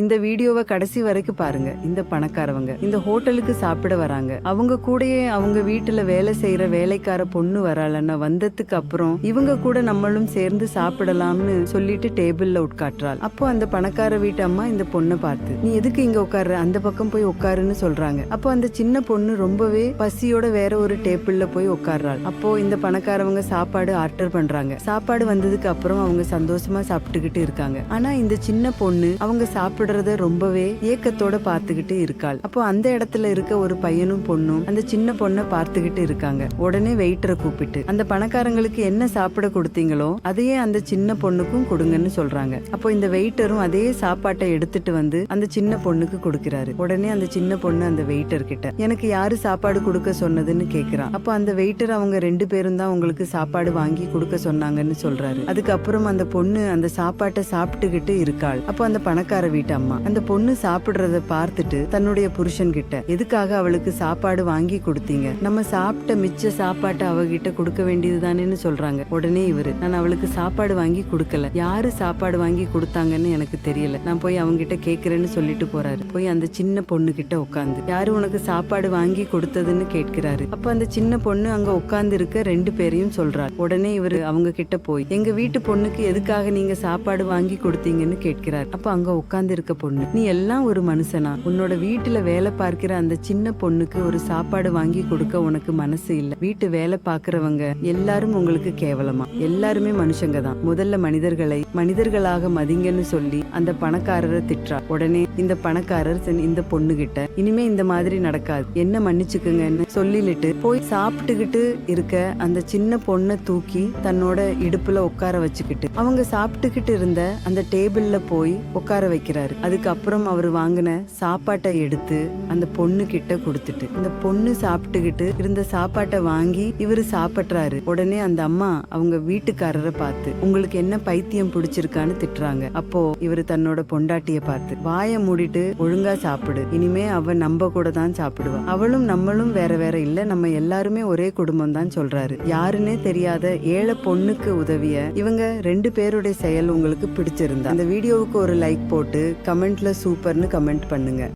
இந்த வீடியோவை கடைசி வரைக்கும் பாருங்க. இந்த பணக்காரவங்க இந்த ஹோட்டலுக்கு சாப்பிட வராங்க. அவங்க கூடயே அவங்க வீட்டுல வேலை செய்யற வேலைக்கார பொண்ணு வராளன்னா வந்ததுக்கு அப்புறம் இவங்க கூட நம்மளும் சேர்ந்து சாப்பிடலாம்னு சொல்லிட்டு டேபிள்ல உட்காட்டுறாள் அப்போ அந்த பணக்கார வீட்டு அம்மா இந்த பொண்ணை பார்த்து நீ எதுக்கு இங்க உட்கார்ற? அந்த பக்கம் போய் உட்காருன்னு சொல்றாங்க. அப்போ அந்த சின்ன பொண்ணு ரொம்பவே பசியோட வேற ஒரு டேபிள்ல போய் உட்கார்றாள். அப்போ இந்த பணக்காரவங்க சாப்பாடு ஆர்டர் பண்றாங்க. சாப்பாடு வந்ததுக்கு அப்புறம் அவங்க சந்தோஷமா சாப்பிட்டுக்கிட்டு இருக்காங்க. ஆனா இந்த சின்ன பொண்ணு அவங்க சாப்பிடுறத ரொம்பவே ஏக்கத்தோட பார்த்துக்கிட்டு இருக்காள். அப்போ அந்த இடத்துல இருக்க ஒரு பையனும் பொண்ணும் அந்த சின்ன பொண்ணை பார்த்துக்கிட்டு இருக்காங்க. உடனே வெயிட்டரை கூப்பிட்டு அந்த பணக்காரங்களுக்கு என்ன சாப்பிட கொடுத்தீங்களோ அதையே அந்த சின்ன பொண்ணுக்கும் கொடுங்கன்னு சொல்றாங்க. அப்போ இந்த வெயிட்டரும் அதே சாப்பாட்டை எடுத்துட்டு வந்து அந்த சின்ன பொண்ணுக்கு கொடுக்கிறாரு. உடனே அந்த சின்ன பொண்ணு அந்த வெயிட்டர் கிட்ட எனக்கு யாரு சாப்பாடு கொடுக்க சொன்னதுன்னு கேக்குறான் அப்போ அந்த வெயிட்டர் அவங்க ரெண்டு பேரும் தான் உங்களுக்கு சாப்பாடு வாங்கி கொடுக்க சொன்னாங்கன்னு சொல்றாரு. அதுக்கப்புறம் அந்த பொண்ணு அந்த சாப்பாட்டை சாப்பிட்டுக்கிட்டு இருக்காள். அப்போ அந்த பணக்கார வீட்டு அம்மா. அந்த பொண்ணு சாப்பிடுறத பார்த்துட்டு தன்னுடைய புருஷன் கிட்ட எதுக்காக அவளுக்கு சாப்பாடு வாங்கி கொடுத்தீங்க? நம்ம சாப்பிட்ட மிச்ச சாப்பாட்டை அவகிட்ட கொடுக்க வேண்டியது தானேன்னு சொல்றாங்க. உடனே இவரு நான் அவளுக்கு சாப்பாடு வாங்கி கொடுக்கல. யாரு சாப்பாடு வாங்கி கொடுத்தாங்கன்னு எனக்கு தெரியல. நான் போய் அவங்க கிட்ட கேக்குறேன்னு சொல்லிட்டு போறாரு. போய் அந்த சின்ன பொண்ணு கிட்ட உட்காந்து யாரு உனக்கு சாப்பாடு வாங்கி கொடுத்ததுன்னு கேட்கிறாரு. அப்ப அந்த சின்ன பொண்ணு அங்க உட்கார்ந்து இருக்க ரெண்டு பேரையும் சொல்றாரு உடனே இவரு அவங்க கிட்ட போய் எங்க வீட்டு பொண்ணுக்கு எதுக்காக நீங்க சாப்பாடு வாங்கி கொடுத்தீங்கன்னு கேட்கிறார். அப்ப அங்க உட்கார்ந்து இருக்க பொண்ணு. நீ எல்லாம் ஒரு மனுஷனா. உன்னோட வீட்டுல வேலை பார்க்கிற அந்த சின்ன பொண்ணுக்கு ஒரு சாப்பாடு வாங்கி கொடுக்க உனக்கு மனசு இல்ல. வீட்டு வேலை பார்க்கறவங்க எல்லாரும் உங்களுக்கு கேவலமா? எல்லாருமே மனுஷங்க தான். முதல்ல மனிதர்களை மனிதர்களாக மதிங்கன்னு சொல்லி அந்த பணக்காரரை திட்டுறா. உடனே இந்த பணக்காரர் இந்த பொண்ணு கிட்ட இனிமே இந்த மாதிரி நடக்காது. என்ன மன்னிச்சுக்குங்கன்னு சொல்லிட்டு போய் சாப்பிட்டுக்கிட்டு இருக்க அந்த சின்ன பொண்ணை தூக்கி தன்னோட இடுப்புல உட்கார வச்சுக்கிட்டு அவங்க சாப்பிட்டுக்கிட்டு இருந்த அந்த டேபிள்ல போய் உட்கார வைக்கிறாரு. அதுக்கப்புறம் அவர் வாங்கின சாப்பாட்டை எடுத்து அந்த பொண்ணு கிட்ட கொடுத்துட்டு இந்த பொண்ணு சாப்பிட்டுக்கிட்டு இருந்த சாப்பாட்டை வாங்கி இவர் சாப்பிட்றாரு. உடனே அந்த அம்மா அவங்க வீட்டுக்காரரை பார்த்து உங்களுக்கு என்ன பைத்தியம் பிடிச்சிருக்கான்னு திட்டுறாங்க. அப்போ இவர் தன்னோட பொண்டாட்டிய பார்த்து வாயை மூடிட்டு ஒழுங்கா சாப்பிடு. இனிமே அவ நம்ம கூட தான் சாப்பிடுவா. அவளும் நம்மளும் வேற வேற இல்ல. நம்ம எல்லாருமே ஒரே குடும்பம் தான் சொல்றாரு. யாருன்னே தெரியாத ஏழை பொண்ணுக்கு உதவிய இவங்க ரெண்டு பேருடைய செயல் உங்களுக்கு பிடிச்சிருந்தா. அந்த வீடியோவுக்கு ஒரு லைக் போட்டு கமெண்ட்ல சூப்பர்னு கமெண்ட் பண்ணுங்க.